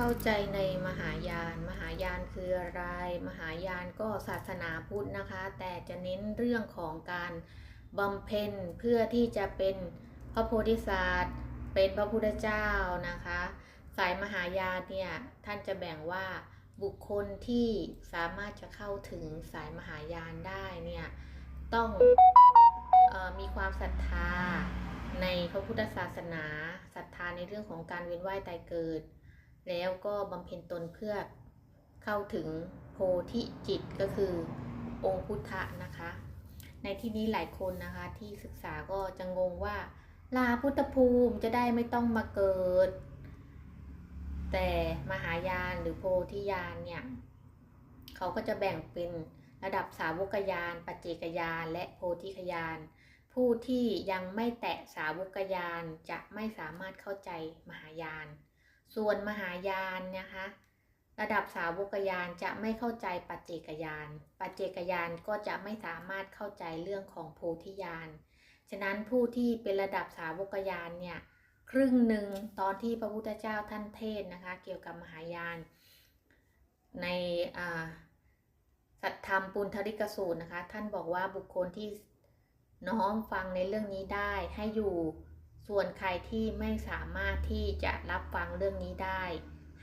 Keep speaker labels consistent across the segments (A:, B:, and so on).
A: เข้าใจในมหายาน มหายานคืออะไร มหายานก็ศาสนาพุทธนะคะ แต่จะเน้นเรื่องของการบำเพ็ญเพื่อที่จะเป็นพระโพธิสัตว์ เป็นพระพุทธเจ้านะคะ สายมหายานเนี่ยท่านจะแบ่งว่าบุคคลที่สามารถจะเข้าถึงสายมหายานได้เนี่ยต้องออมีความศรัทธาในพระพุทธศาสนาศรัทธาในเรื่องของการเวียนว่ายตายเกิด แล้วก็บำเพ็ญตนเพื่อเข้าถึงโพธิจิตก็คือองค์พุทธะนะคะ ในที่นี้หลายคนนะคะที่ศึกษาก็จะงงว่า ลาพุทธภูมิจะได้ไม่ต้องมาเกิด แต่มหายานหรือโพธิญาณเนี่ยเขาก็จะแบ่งเป็นระดับสาวกญาณปัจเจกญาณและโพธิคญาณผู้ที่ยังไม่แตะสาวกญาณจะไม่สามารถเข้าใจมหายาน ส่วนมหายานนะคะ ระดับสาวกญาณจะไม่เข้าใจปัจเจกญาณปัจเจกญาณก็จะไม่สามารถเข้าใจเรื่องของโพธิญาณฉะนั้นผู้ที่เป็นระดับสาวกญาณเนี่ยครึ่งหนึ่งตอนที่พระพุทธเจ้าท่านเทศนะคะ เกี่ยวกับมหายาน ในสัทธรรมปุณธริกสูตรนะคะ ท่านบอกว่าบุคคลที่น้อมฟังในเรื่องนี้ได้ให้อยู่ ส่วนใครที่ไม่สามารถที่จะรับฟังเรื่องนี้ได้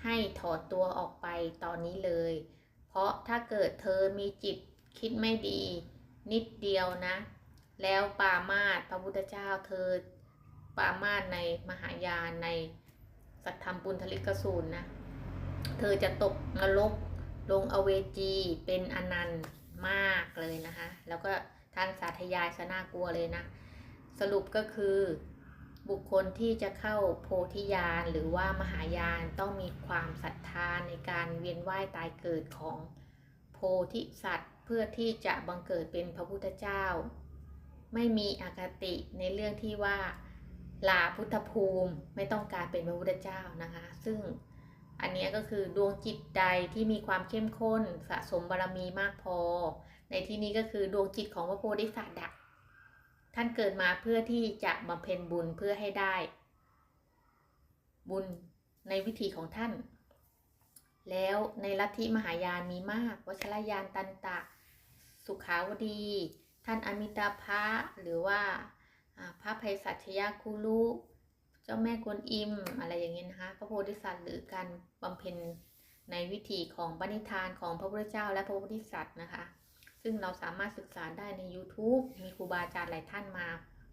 A: ให้ถอดตัวออกไปตอนนี้เลย เพราะถ้าเกิดเธอมีจิตคิดไม่ดี นิดเดียวนะ แล้วปามาสพระพุทธเจ้าเธอ ปามาสในมหายานในสัทธรรมปุณธลิกสูตรนะ เธอจะตกนรกลงอเวจีเป็นอนันต์มากเลยนะคะ แล้วก็ท่านสาธยายซะน่ากลัวเลยนะ สรุปก็คือ คคลที่จะเข้าโพธิญาณหรือว่ามหายานต้องมีความศรัทธาในการเวียนว่ายตายเกิดของโพธิสัตว์ เพื่อที่จะบังเกิดเป็นพระพุทธเจ้า ไม่มีอคติในเรื่องที่ว่าลาพุทธภูมิไม่ต้องการเป็นพระพุทธเจ้านะคะ ซึ่งอันนี้ก็คือดวงจิตใดที่มีความเข้มข้นสะสมบารมีมากพอ ในที่นี้ก็คือดวงจิตของพระโพธิสัตว์อะ ท่านเกิดมาเพื่อที่จะบำเพ็ญบุญเพื่อให้ได้ บุญในวิธีของท่าน แล้วในลัทธิมหายานมีมากวชรยานตันตะ สุขาวดี ท่านอมิตาภะหรือว่าพระภัยสัชยาคุลุเจ้าแม่กวนอิมอะไรอย่างเงี้ยนะคะพระโพธิสัตว์หรือการบำเพ็ญในวิถีของปณิธานของพระพุทธเจ้าและพระโพธิสัตว์นะคะ ซึ่งเราสามารถศึกษาได้ใน YouTube มีครูบาอาจารย์หลายท่านมา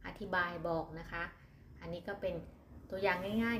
A: อธิบายบอกนะคะ อันนี้ก็เป็นตัวอย่างง่าย